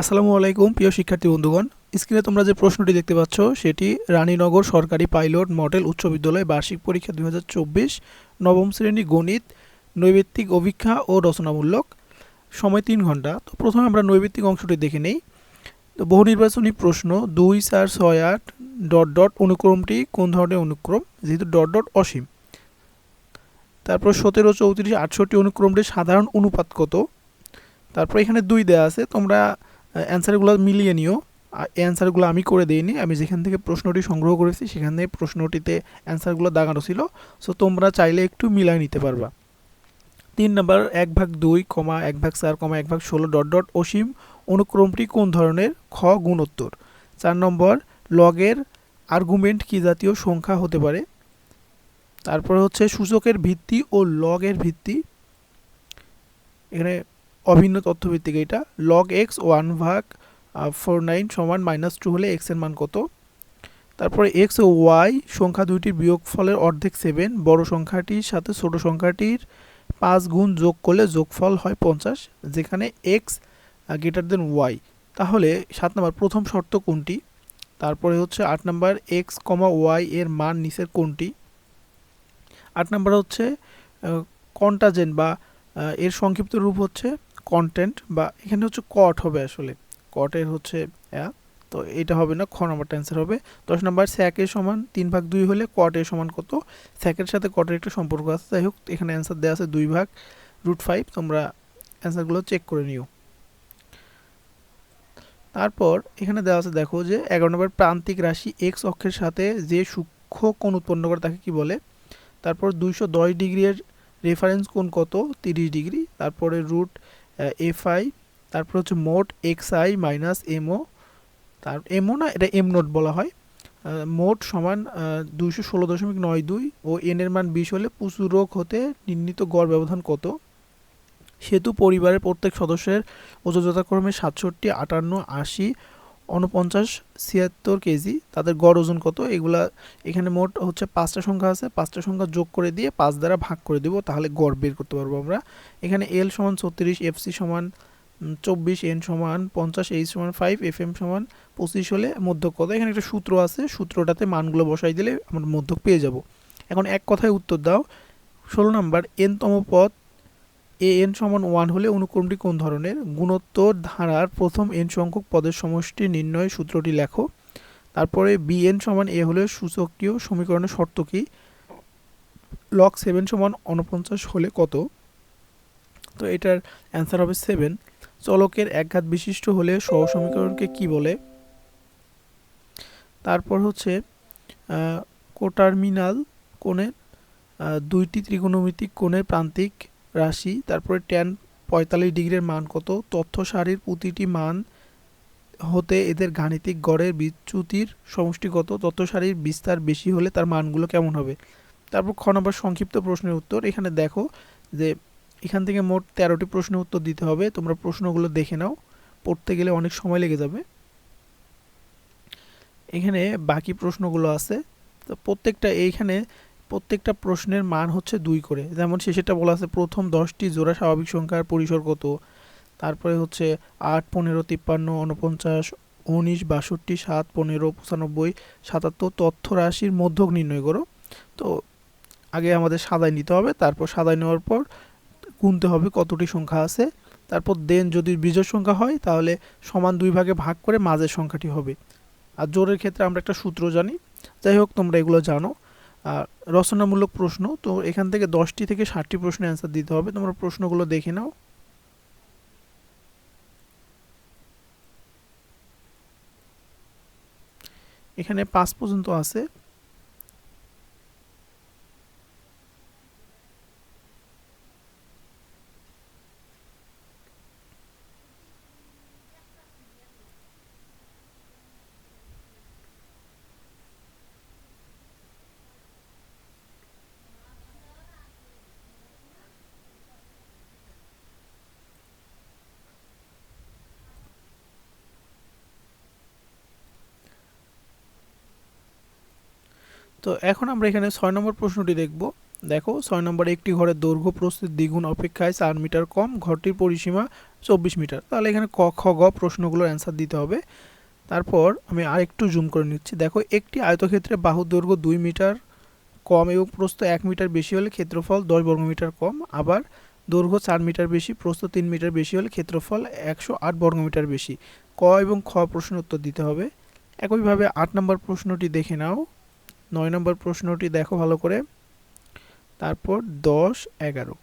আসসালামু আলাইকুম, প্রিয় শিক্ষার্থী বন্ধুগণ। স্ক্রিনে তোমরা যে প্রশ্নটি দেখতে পাচ্ছ, সেটি রানীনগর সরকারি পাইলট মডেল উচ্চ বিদ্যালয় বার্ষিক পরীক্ষা দু হাজার চব্বিশ নবম শ্রেণি গণিত, নৈবেত্তিক অভিক্ষা ও রচনামূলক। সময় তিন ঘণ্টা। তো প্রথমে আমরা নৈবেত্তিক অংশটি দেখে নেই। তো বহু নির্বাচনী প্রশ্ন, দুই চার ছয় আট ডট ডট অনুক্রমটি কোন ধরনের অনুক্রম? যেহেতু ডট ডট অসীম। তারপর সতেরো, চৌত্রিশ, আটষট্টি অনুক্রমটি সাধারণ অনুপাত কত? তারপর এখানে দুই দেওয়া আছে, তোমরা অ্যান্সারগুলো মিলিয়ে নিও। অ্যান্সারগুলো আমি করে দিইনি, আমি যেখান থেকে প্রশ্নটি সংগ্রহ করেছি সেখান প্রশ্নটিতে অ্যান্সারগুলো দাগানো ছিল। সো তোমরা চাইলে একটু মিলাই নিতে পারবা। তিন নম্বর, এক ভাগ দুই কমা এক ভাগ চার কমা এক ভাগ ষোলো ডট ডট অসীম অনুক্রমটি কোন ধরনের? খ, গুণোত্তর। চার নম্বর, লগের আর্গুমেন্ট কি জাতীয় সংখ্যা হতে পারে? তারপরে হচ্ছে সূচকের ভিত্তি ও লগের ভিত্তি। এখানে অভিন্ন তথ্যভিত্তিক এটা লগ এক্স ওয়ান ভাগ ফোর নাইন সমান মাইনাস টু হলে এক্সের মান কত? তারপরে এক্স ও ওয়াই সংখ্যা দুইটির বিয়োগফলের অর্ধেক সেভেন বড় সংখ্যাটির সাথে ছোট সংখ্যাটির পাঁচ গুণ যোগ করলে যোগফল হয় পঞ্চাশ, যেখানে এক্স গ্রেটার দেন ওয়াই তাহলে সাত নম্বর প্রথম শর্ত কোনটি? তারপরে হচ্ছে আট নম্বর এক্স কমা ওয়াই এর মান নিচের কোনটি? আট নম্বর হচ্ছে কন্টাজেন বা এর সংক্ষিপ্ত রূপ হচ্ছে কন্টেন্ট বা এখানে হচ্ছে কট হবে আসলে। কটের হচ্ছে তো এটা হবে না, খ নাম্বারটা অ্যান্সার হবে। দশ নম্বর স্যাকের সমান তিন ভাগ দুই হলে কটের সমান কত? স্যাকের সাথে কটের একটা সম্পর্ক আছে। যাই হোক, এখানে অ্যান্সার দেওয়া আছে দুই ভাগ রুট ফাইভ তোমরা অ্যান্সারগুলো চেক করে নিও। তারপর এখানে দেওয়া আছে, দেখো যে এগারো নম্বর প্রান্তিক রাশি এক্স অক্ষের সাথে যে সূক্ষ্ম কোণ উৎপন্ন করে তাকে কি বলে? তারপর দুইশো দশ ডিগ্রির রেফারেন্স কোণ কত? তিরিশ ডিগ্রি। তারপরে রুট এফ আই তারপর হচ্ছে মোট এক্স আই মাইনাস এমও, তার এমও না, এটা এম নোট বলা হয় মোট সমান দুইশো ষোলো দশমিক নয় দুই ও এন এর মান বিশ হলে পুচুরোগ হতে নির্ণীত গড় ব্যবধান কত? সেতু পরিবারের প্রত্যেক সদস্যের ওজন যথাক্রমে সাতষট্টি, আটান্ন, আশি উনপঞ্চাশ ছিয়াত্তর কেজি, তাদের গড় ওজন কত? এগুলা এখানে মোট হচ্ছে পাঁচটা সংখ্যা আছে, পাঁচটা সংখ্যা যোগ করে দিয়ে পাঁচ দ্বারা ভাগ করে দেবো, তাহলে গড় বের করতে পারব আমরা। এখানে এল সমান ছত্রিশ এফসি সমান চব্বিশ এন সমান পঞ্চাশ এইচ সমান ফাইভ এফ এম সমান পঁচিশ হলে মধ্যক কত? এখানে একটা সূত্র আছে, সূত্রটাতে মানগুলো বসাই দিলে আমরা মধ্যক পেয়ে যাব। এখন এক কথায় উত্তর দাও। ষোলো নাম্বার এনতম পদ এ এন সমান ওয়ান হলে অনুক্রমটি কোন ধরনের? গুণোত্তর ধারার প্রথম এন সংখ্যক পদের সমষ্টি নির্ণয় সূত্রটি লেখো। তারপরে বি এন সমান এ হলে সূচকীয় সমীকরণের শর্ত কি? লক সেভেন সমান উনপঞ্চাশ হলে কত? তো এটার অ্যান্সার হবে সেভেন চলকের একঘাত বিশিষ্ট হলে সহ সমীকরণকে কি বলে? তারপর হচ্ছে কোটার্মিনাল কোণের দুইটি ত্রিকোণমিতিক কোণের প্রান্তিক রাশি, তারপরে ট্যান পঁয়তাল্লিশ ডিগ্রির মান কত? তথ্য সারির প্রতিটি মান হতে এদের গাণিতিক গড়ের বিচ্যুতির সমষ্টিগত তথ্য সারির বিস্তার বেশি হলে তার মানগুলো কেমন হবে? তারপর খ নম্বর সংক্ষিপ্ত প্রশ্নের উত্তর। এখানে দেখো যে এখান থেকে মোট তেরোটি প্রশ্নের উত্তর দিতে হবে। তোমরা প্রশ্নগুলো দেখে নাও। পড়তে গেলে অনেক সময় লেগে যাবে। এখানে বাকি প্রশ্নগুলো আছে। তো প্রত্যেকটা এইখানে প্রত্যেকটা প্রশ্নের মান হচ্ছে দুই করে। যেমন শেষেরটা বলা আছে, প্রথম দশটি জোড়া স্বাভাবিক সংখ্যার পরিসর কত? তারপরে হচ্ছে আট, পনেরো, তিপ্পান্ন উনপঞ্চাশ উনিশ, বাষট্টি, সাত, পনেরো, পঁচানব্বই, সাতাত্তর, তথ্য রাশির মধ্যক নির্ণয় করো। তো আগে আমাদের সাদাই নিতে হবে, তারপর সাদাই নেওয়ার পর গুনতে হবে কতটি সংখ্যা আছে। তারপর দেন যদি বীজের সংখ্যা হয়, তাহলে সমান দুই ভাগে ভাগ করে মাঝের সংখ্যাটি হবে। আর জোরের ক্ষেত্রে আমরা একটা সূত্র জানি। যাই হোক, তোমরা এগুলো জানো। রচনামূলক প্রশ্ন, তো এখান থেকে দশটি থেকে ষাটটি প্রশ্নের অ্যান্সার দিতে হবে। তোমরা প্রশ্নগুলো দেখে নাও। এখানে পাঁচ পর্যন্ত আছে। তো এখন আমরা এখানে ছয় নম্বর প্রশ্নটি দেখব। দেখো, ছয় নম্বরে একটি ঘরের দৈর্ঘ্য প্রস্তুত দ্বিগুণ অপেক্ষায় চার মিটার কম, ঘরটির পরিসীমা চব্বিশ মিটার। তাহলে এখানে ক, খ, গ প্রশ্নগুলোর অ্যান্সার দিতে হবে। তারপর আমি আরেকটু জুম করে নিচ্ছি। দেখো, একটি আয়তক্ষেত্রে বাহু দৈর্ঘ্য দুই মিটার কম এবং প্রস্থ এক মিটার বেশি হলে ক্ষেত্রফল দশ বর্গমিটার কম। আবার দৈর্ঘ্য চার মিটার বেশি, প্রস্থ তিন মিটার বেশি হলে ক্ষেত্রফল একশো আট বর্গমিটার বেশি। ক এবং খ প্রশ্ন উত্তর দিতে হবে। একইভাবে আট নম্বর প্রশ্নটি দেখে নাও। নয় নম্বর প্রশ্নটি দেখো ভালো করে। তারপর দশ এগারো।